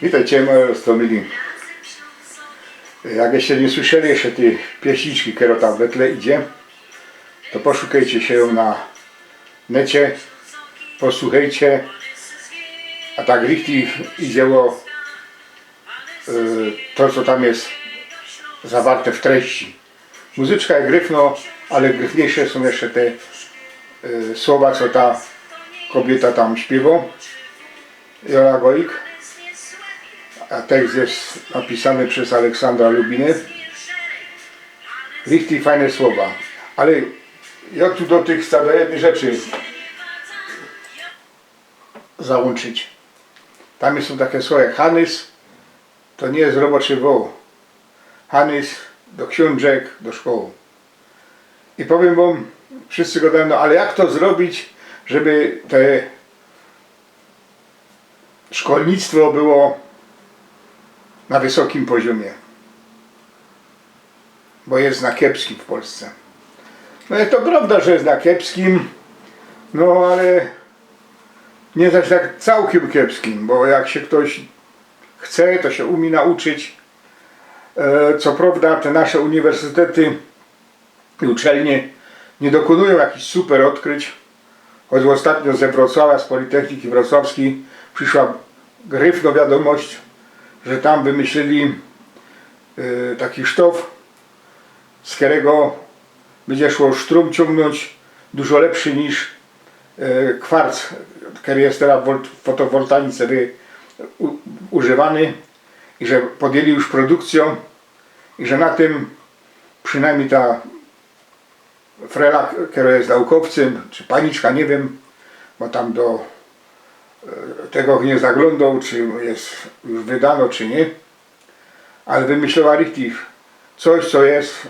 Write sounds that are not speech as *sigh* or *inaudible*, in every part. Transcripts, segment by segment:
Witajcie moje roztomili. Jak jeszcze nie słyszeli jeszcze tej pieśniczki, która tam w tle idzie, to poszukajcie się ją na necie, posłuchajcie. A tak richtig idzie o y, to, co tam jest zawarte w treści. Muzyczka jest gryfno, ale gryfniejsze są jeszcze te y, słowa, co ta kobieta tam śpiewa. Jola Goik. A tekst jest napisany przez Aleksandra Lubinę. Richtig fajne słowa. Ale ja tu do tych jednej rzeczy załączyć. Tam są takie słowa jak Hanys, to nie jest roboczy woł. Hanys do książek, do szkoły. I powiem wam, wszyscy gadają, no ale jak to zrobić, żeby te szkolnictwo było na wysokim poziomie. Bo jest na kiepskim w Polsce. No i to prawda, że jest na kiepskim, no ale nie też tak całkiem kiepskim, bo jak się ktoś chce, to się umie nauczyć. E, Co prawda te nasze uniwersytety i uczelnie nie dokonują jakichś super odkryć. Choć ostatnio ze Wrocławia, z Politechniki Wrocławskiej przyszła gryfno wiadomość, że tam wymyślili y, taki sztof, z którego będzie szło sztrum ciągnąć dużo lepszy niż y, kwarc, który jest teraz w wol- w fotowoltaice używany i że podjęli już produkcję i że na tym przynajmniej ta Frela, która jest naukowcem, czy paniczka, nie wiem, bo tam do tego nie zaglądał, czy jest już wydano, czy nie, ale wymyśliła richtig coś, co jest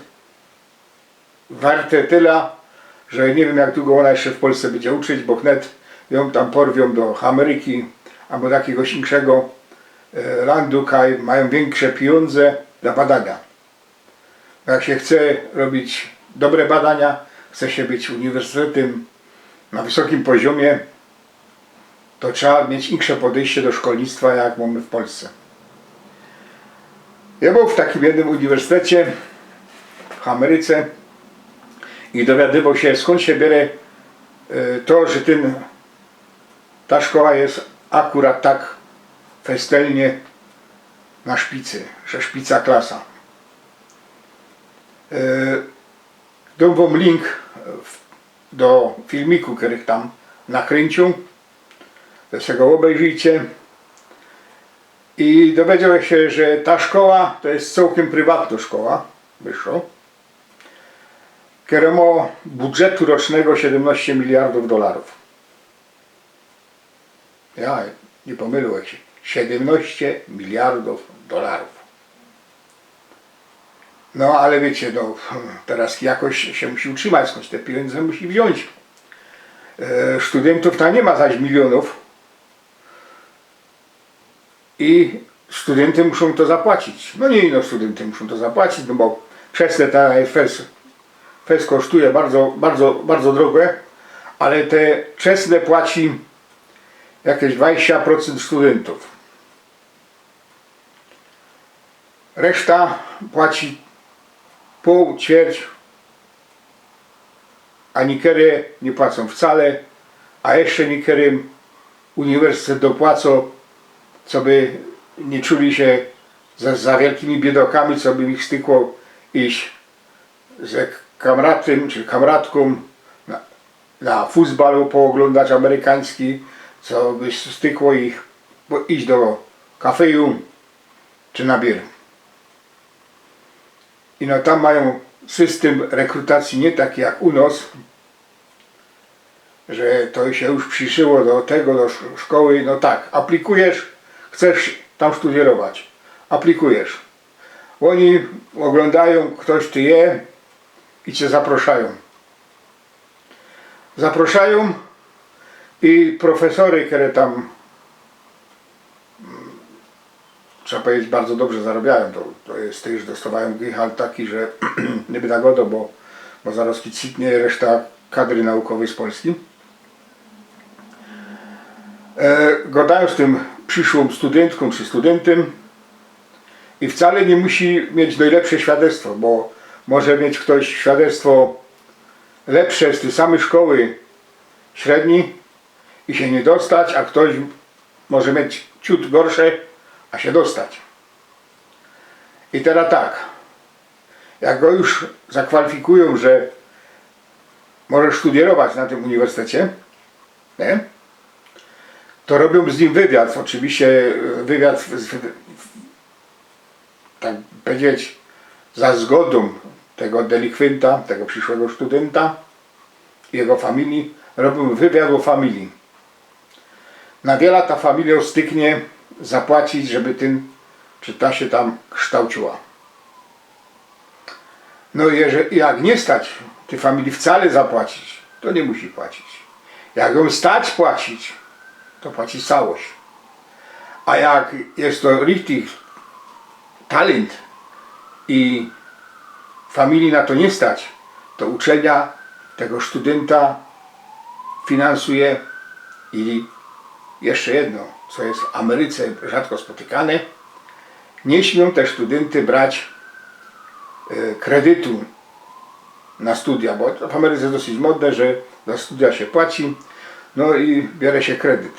warte tyle, że nie wiem jak długo ona jeszcze w Polsce będzie uczyć, bo wnet ją tam porwią do Ameryki albo do jakiegoś innego e, landu, kaj mają większe pieniądze dla badania. Jak się chce robić dobre badania, chce się być uniwersytetem na wysokim poziomie, to trzeba mieć inne podejście do szkolnictwa, jak mamy w Polsce. Ja był w takim jednym uniwersytecie w Ameryce i dowiadywał się, skąd się bierze e, to, że ten, ta szkoła jest akurat tak festelnie na szpicy, że szpica klasa. E, Dam link do filmiku, których tam nakręcił. Sobie go obejrzyjcie. I dowiedział się, że ta szkoła to jest całkiem prywatna szkoła wyższa, ma budżetu rocznego 17 miliardów dolarów. Ja nie pomyliłem się. 17 miliardów dolarów. No ale wiecie, no, teraz jakoś się musi utrzymać, skądś te pieniądze musi wziąć. E, studentów tam nie ma zaś milionów i studenty muszą to zapłacić. No nie no, studenty muszą to zapłacić, no bo przez te FES, FES kosztuje bardzo, bardzo, bardzo drogie, ale te czesne płaci jakieś 20% studentów. Reszta płaci pół, ćwierć, a niektóre nie płacą wcale, a jeszcze niektórym uniwersytet dopłacą, co by nie czuli się za, za wielkimi biedokami, co by ich stykło iść z kamratem czy kamratką na, na futbalu pooglądać amerykański, co by stykło ich iść do kafeju czy na bier. I no tam mają system rekrutacji nie taki jak u nas, że to się już przyszyło do tego, do sz- szkoły, no tak, aplikujesz, chcesz tam studiować, aplikujesz. Oni oglądają, ktoś ty je i cię zapraszają. Zapraszają i profesory, które tam trzeba powiedzieć, bardzo dobrze zarabiają. To, to jest też dostawają gehalt taki, że *clears throat* nie by nagodo, bo, bo zaraz citnie reszta kadry naukowej z Polski. E, gadają z tym przyszłą studentką czy studentem i wcale nie musi mieć najlepsze świadectwo, bo może mieć ktoś świadectwo lepsze z tej samej szkoły średniej i się nie dostać, a ktoś może mieć ciut gorsze, a się dostać. I teraz tak, jak go już zakwalifikują, że może studiować na tym uniwersytecie, nie? To robią z nim wywiad, oczywiście e, wywiad, w, w, tak powiedzieć, za zgodą tego delikwenta, tego przyszłego studenta, jego familii, robią wywiad o familii. Na wiele ta familia styknie zapłacić, żeby ten, czy ta się tam kształciła. No i jeżeli, jak nie stać tej familii wcale zapłacić, to nie musi płacić. Jak ją stać płacić, to płaci całość. A jak jest to richtig talent i familii na to nie stać, to uczelnia tego studenta finansuje i jeszcze jedno, co jest w Ameryce rzadko spotykane, nie śmią te studenty brać e, kredytu na studia, bo w Ameryce jest dosyć modne, że za studia się płaci, no i bierze się kredyt.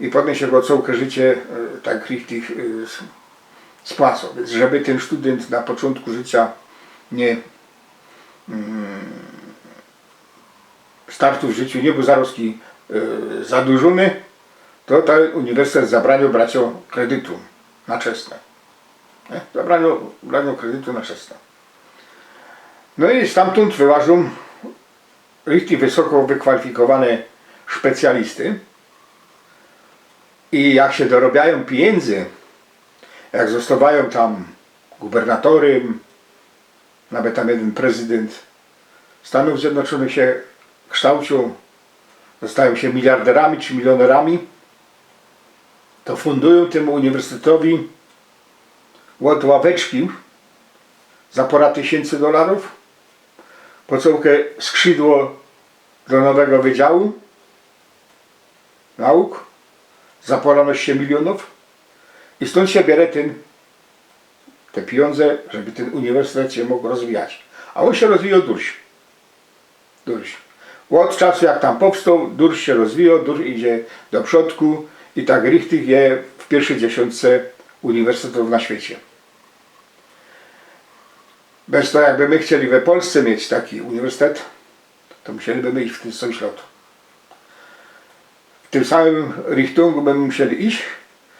I potem się go całe życie e, tak richtig e, s- spłaca. Więc żeby ten student na początku życia nie mm, startu w życiu nie był zaroski e, zadłużony, to ten uniwersytet zabraniał braciom kredytu na czesne. Nie? Zabraniał braniu kredytu na czesne. No i stamtąd wyłażą richtig wysoko wykwalifikowane specjalisty. I jak się dorobiają pieniędzy, jak zostawają tam gubernatorem, nawet tam jeden prezydent Stanów Zjednoczonych się kształcił, zostają się miliarderami czy milionerami, to fundują temu uniwersytetowi od ławeczki za pora tysięcy dolarów, pocołkę skrzydło do nowego wydziału nauk za poranoście milionów i stąd się bierze ten, te pieniądze, żeby ten uniwersytet się mógł rozwijać. A on się rozwijał durś. Durś. Od czasu jak tam powstał, durś się rozwijał, durś idzie do przodku i tak richtig je w pierwszej dziesiątce uniwersytetów na świecie. Bez to jakby my chcieli we Polsce mieć taki uniwersytet, to musielibyśmy iść w ten sam ślad. Tym samym Richtungu będziemy musieli iść.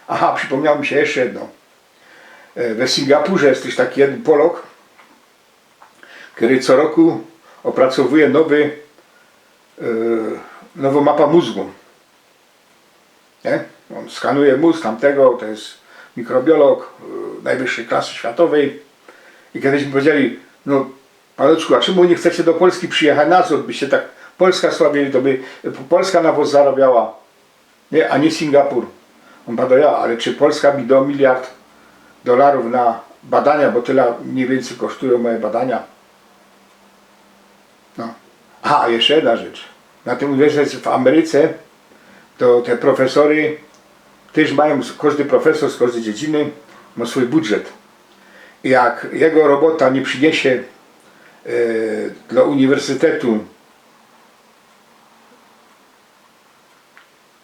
Aha, przypomniało mi się jeszcze jedno. E, We Singapurze jest też taki jeden Polok, który co roku opracowuje nowy, e, nową mapę mózgu. Nie? On skanuje mózg tamtego, to jest mikrobiolog e, najwyższej klasy światowej. I kiedyś mi powiedzieli, no Paneczku, a czemu nie chcecie do Polski przyjechać na co? Byście tak Polska sławili, to by Polska na was zarabiała, nie, a nie Singapur. On bada ja, ale czy Polska mi do miliard dolarów na badania, bo tyle mniej więcej kosztują moje badania. No. A, jeszcze jedna rzecz. Na tym uniwersytecie w Ameryce to te profesory też mają, każdy profesor z każdej dziedziny ma swój budżet. Jak jego robota nie przyniesie e, dla uniwersytetu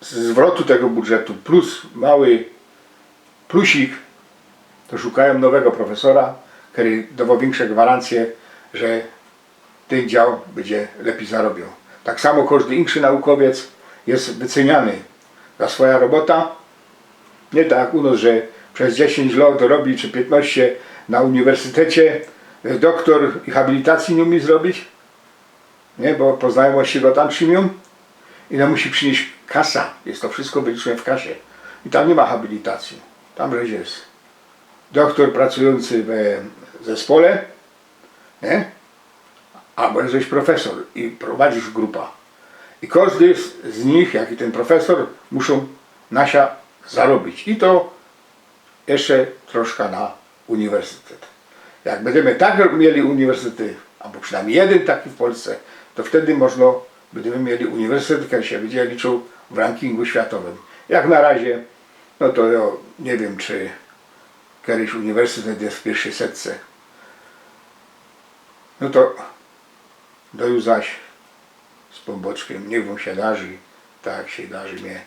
zwrotu tego budżetu plus mały plusik, to szukają nowego profesora, który dawał większe gwarancje, że ten dział będzie lepiej zarobił. Tak samo każdy inny naukowiec jest wyceniany za swoja robota. Nie tak u nas, że przez 10 lat robi czy 15 na uniwersytecie e, doktor i habilitacji nie umie zrobić, nie, bo po znajomości go tam przyjmują i nam musi przynieść kasa. Jest to wszystko wyliczone w kasie. I tam nie ma habilitacji. Tam rzecz jest doktor pracujący w zespole, nie? albo jesteś profesor i prowadzisz grupa. I każdy z, z nich, jak i ten profesor, muszą nasia zarobić. I to jeszcze troszkę na uniwersytet. Jak będziemy tak mieli uniwersytety, albo przynajmniej jeden taki w Polsce, to wtedy można, będziemy mieli uniwersytet, będzie liczył w rankingu światowym. Jak na razie no to ja nie wiem, czy kiedyś uniwersytet jest w pierwszej setce. No to do zaś z pomboczkiem, niech wam się darzy, tak się darzy mnie.